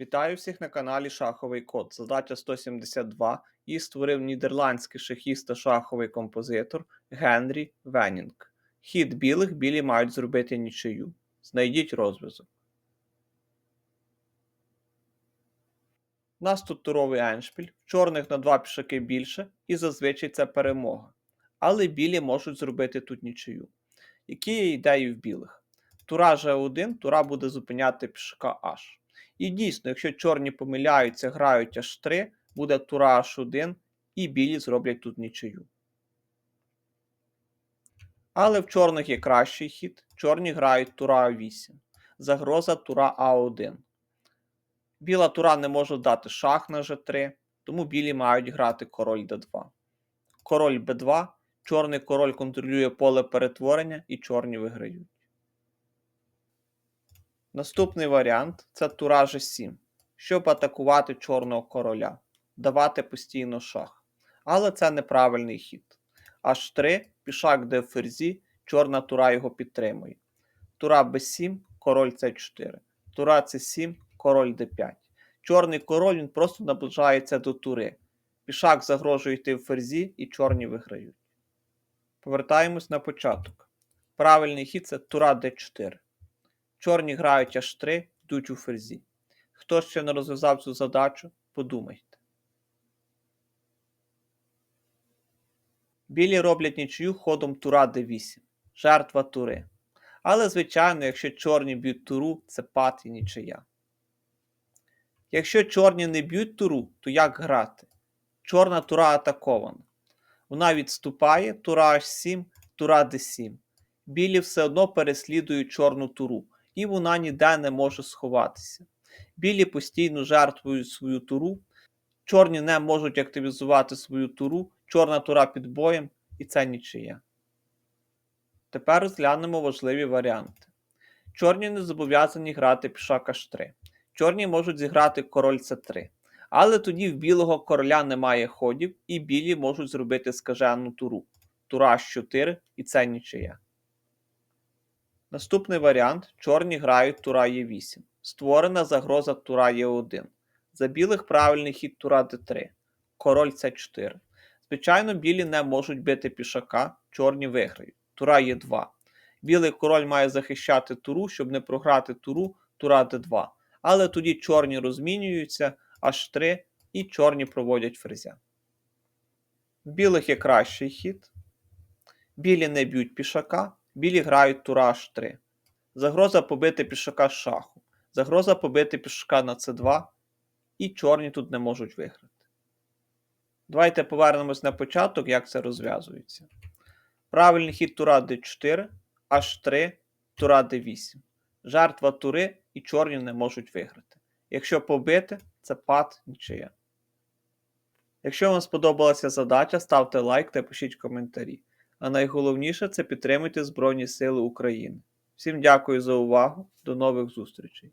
Вітаю всіх на каналі Шаховий Код. Задача 172. Її створив нідерландський шахіст та шаховий композитор Генрі Венінг. Хід білих білі мають зробити нічию. Знайдіть розв'язок. У нас тут туровий еншпіль, чорних на два пішаки більше, і зазвичай це перемога. Але білі можуть зробити тут нічию. Які є ідеї в білих? Тура G1, тура буде зупиняти пішака H. І дійсно, якщо чорні помиляються, грають аж 3, буде тура H1, і білі зроблять тут нічию. Але в чорних є кращий хід. Чорні грають тура А8. Загроза тура А1. Біла тура не може дати шах на G3, тому білі мають грати король d2. Король b2, чорний король контролює поле перетворення і чорні виграють. Наступний варіант це тура G7, щоб атакувати чорного короля, давати постійно шах. Але це неправильний хід. H3, пішак де ферзі, чорна тура його підтримує. Тура b7, король c4. Тура c7, король d5. Чорний король він просто наближається до тури. Пішак загрожує йти в ферзі і чорні виграють. Повертаємось на початок. Правильний хід це тура d4. Чорні грають аж 3, йдуть у ферзі. Хто ще не розв'язав цю задачу, подумайте. Білі роблять нічию ходом тура d8, жертва тури. Але, звичайно, якщо чорні б'ють туру, це пад і нічия. Якщо чорні не б'ють туру, то як грати? Чорна тура атакована. Вона відступає, тура h7, тура d7. Білі все одно переслідують чорну туру, і вона ніде не може сховатися. Білі постійно жертвують свою туру, чорні не можуть активізувати свою туру, чорна тура під боєм, і це нічия. Тепер розглянемо важливі варіанти. Чорні не зобов'язані грати пішак h3. Чорні можуть зіграти король c3. Але тоді в білого короля немає ходів, і білі можуть зробити скажену туру. Тура h4 і це нічия. Наступний варіант: чорні грають тура Е8. Створена загроза тура Е1. За білих правильний хід тура d3. Король С4. Звичайно, білі не можуть бити пішака, чорні виграють. Тура Е2. Білий король має захищати туру, щоб не програти туру тура d2. Але тоді чорні розмінюються h3 і чорні проводять ферзя. В білих є кращий хід. Білі не б'ють пішака, білі грають тура h3. Загроза побити пішака з шаху. Загроза побити пішака на c2, і чорні тут не можуть виграти. Давайте повернемось на початок, як це розв'язується. Правильний хід тура d4, h3, тура d8. Жертва тури і чорні не можуть виграти. Якщо побити, це пад нічия. Якщо вам сподобалася задача, ставте лайк та пишіть коментарі. А найголовніше це підтримуйте Збройні Сили України. Всім дякую за увагу. До нових зустрічей!